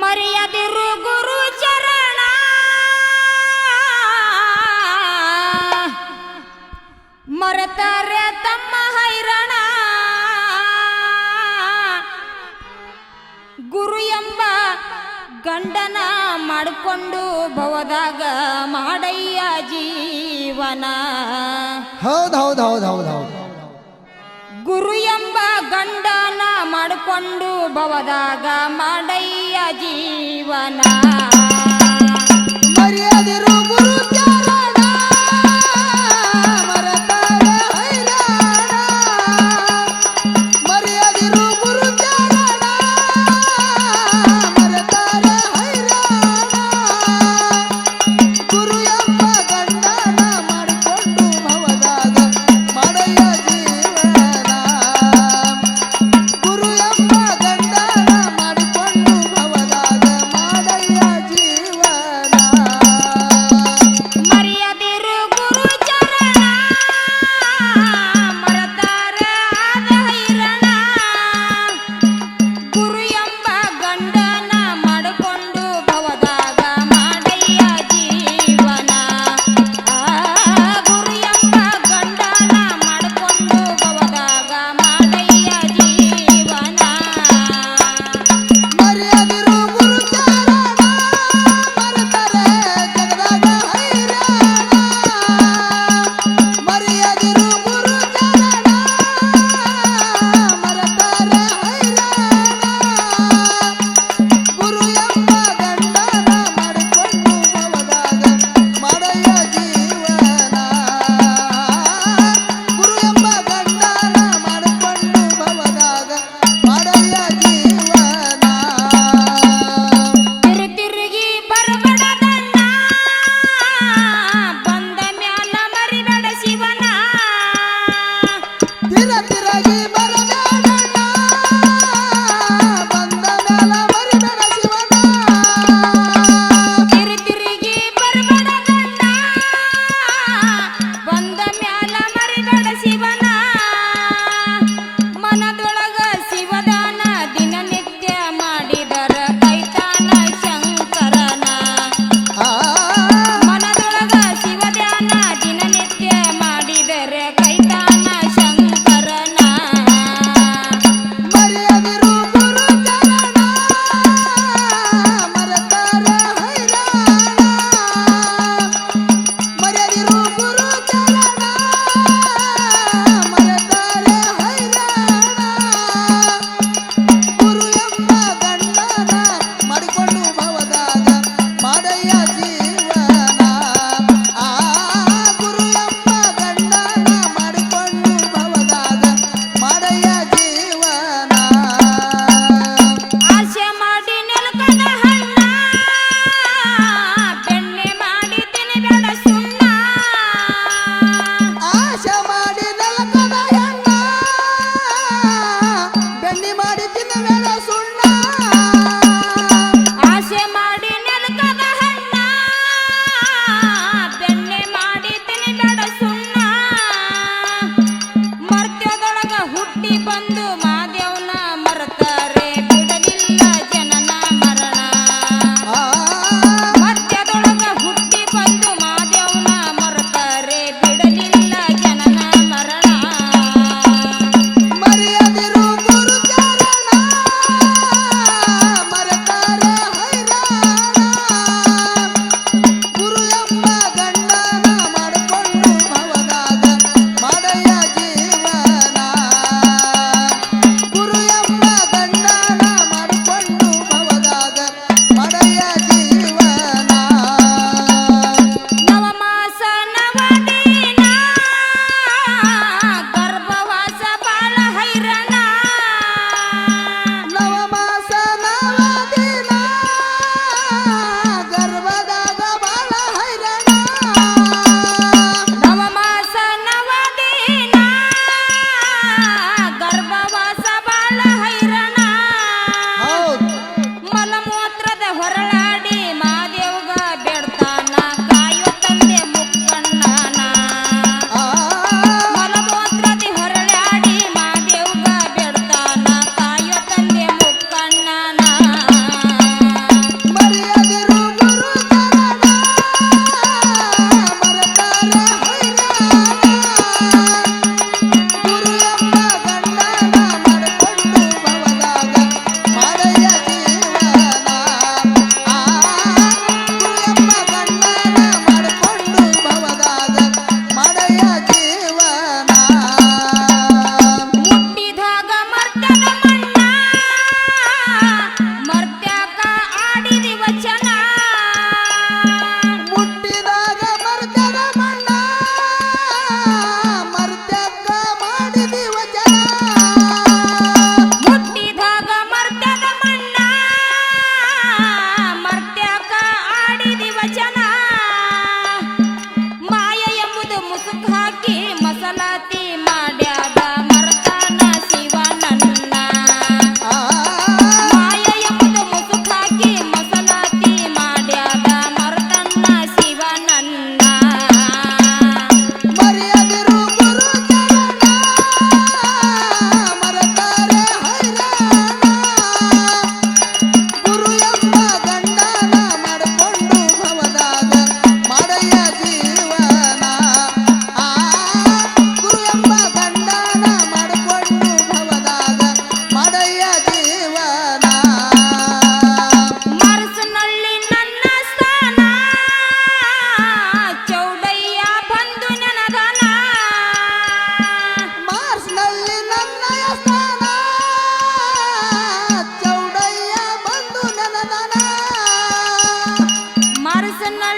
ಮರ್ಯಾದೆ ಗುರು ಚರಣ. ಮರತಾರೆ ತಮ್ಮ ಹೈರಣ. ಗುರು ಎಂಬ ಗಂಡನ ಮಾಡಿಕೊಂಡು ಬವದಾಗ ಮಾಡಯ್ಯ ಜೀವನ. ಹೌದು ಹೌದು ಹೌದು ಹೌದು. ಗುರು ಎಂಬ ಗಂಡ ಮಾಡಿಕೊಂಡು ಭವದಾಗ ಮಾಡಯ್ಯ ಜೀವನ.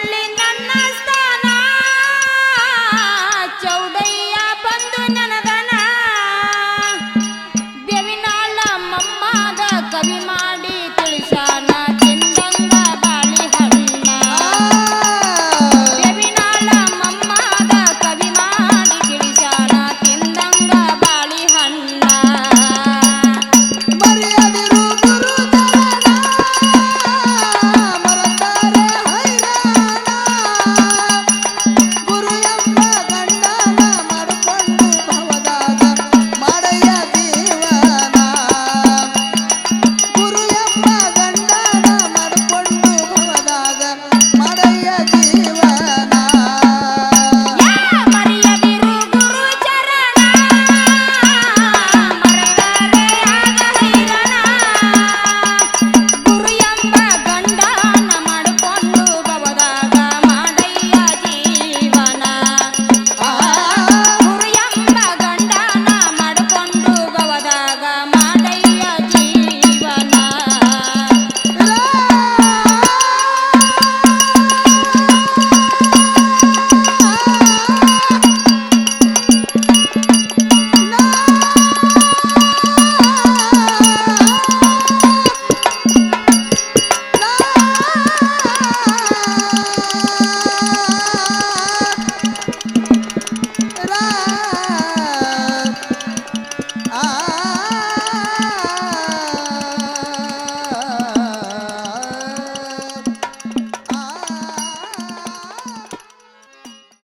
Elena.